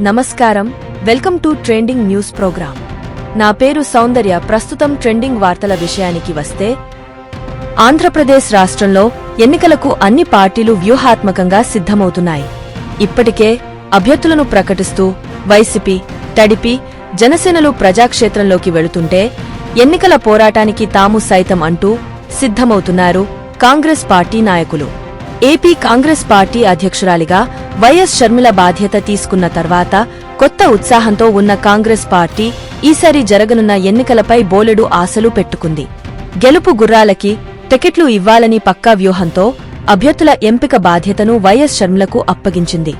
నమస్కారం. Welcome to trending news program. నా పేరు సౌందర్య. ప్రస్తుతం ట్రెండింగ్ వార్తల విషయానికి వస్తే ఆంధ్రప్రదేశ్ రాష్ట్రంలో ఎన్నికలకు అన్ని పార్టీలు వ్యూహాత్మకంగా సిద్ధమవుతున్నాయి. ఇప్పటికే అభ్యర్థులను ప్రకటిస్తూ వైసీపీ తడిపి జనసేనలు ప్రజాక్షేత్రంలోకి వెళుతుంటే ఎన్నికల పోరాటానికి తాము సైతం అంటూ సిద్ధమవుతున్నారు కాంగ్రెస్ పార్టీ నాయకులు. ఏపీ కాంగ్రెస్ పార్టీ అధ్యక్షురాలిగా వైఎస్ షర్మిల బాధ్యత తీసుకున్న తర్వాత కొత్త ఉత్సాహంతో ఉన్న కాంగ్రెస్ పార్టీ ఈసారి జరగనున్న ఎన్నికలపై బోలెడు ఆశలు పెట్టుకుంది. గెలుపు గుర్రాలకి టికెట్లు ఇవ్వాలని పక్కా వ్యూహంతో అభ్యర్థుల ఎంపిక బాధ్యతను వైఎస్ షర్మిలకు అప్పగించింది.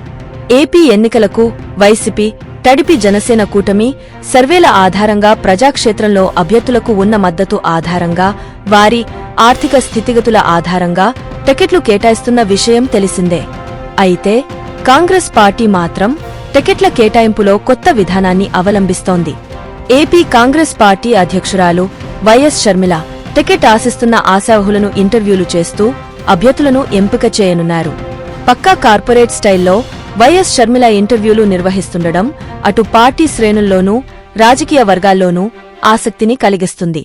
ఏపీ ఎన్నికలకు వైసీపీ తడిపి జనసేన కూటమి సర్వేల ఆధారంగా ప్రజాక్షేత్రంలో అభ్యర్థులకు ఉన్న మద్దతు ఆధారంగా వారి ఆర్థిక స్థితిగతుల ఆధారంగా టికెట్లు కేటాయిస్తున్న విషయం తెలిసిందే. అయితే కాంగ్రెస్ పార్టీ మాత్రం టికెట్ల కేటాయింపులో కొత్త విధానాన్ని అవలంబిస్తోంది. ఏపీ కాంగ్రెస్ పార్టీ అధ్యక్షురాలు వైఎస్ షర్మిల టికెట్ ఆశిస్తున్న ఆశావహులను ఇంటర్వ్యూలు చేస్తూ అభ్యర్థులను ఎంపిక చేయనున్నారు. పక్కా కార్పొరేట్ స్టైల్లో వైఎస్ షర్మిల ఇంటర్వ్యూలు నిర్వహిస్తుండడం అటు పార్టీ శ్రేణుల్లోనూ రాజకీయ వర్గాల్లోనూ ఆసక్తిని కలిగిస్తుంది.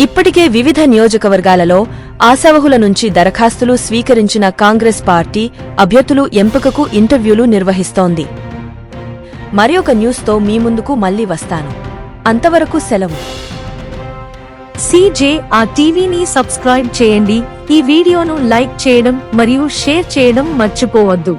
ఇప్పటికే వివిధ నియోజకవర్గాలలో ఆశావహుల నుంచి దరఖాస్తులు స్వీకరించిన కాంగ్రెస్ పార్టీ అభ్యర్థులు ఎంపికకు ఇంటర్వ్యూలు నిర్వహిస్తోంది. మరొక న్యూస్తో మీ ముందుకు మళ్ళీ వస్తాను. అంతవరకు సెలవు. సీజే ఆ టీవీని సబ్స్క్రైబ్ చేయండి. ఈ వీడియోను లైక్ చేయడం మరియు షేర్ చేయడం మర్చిపోవద్దు.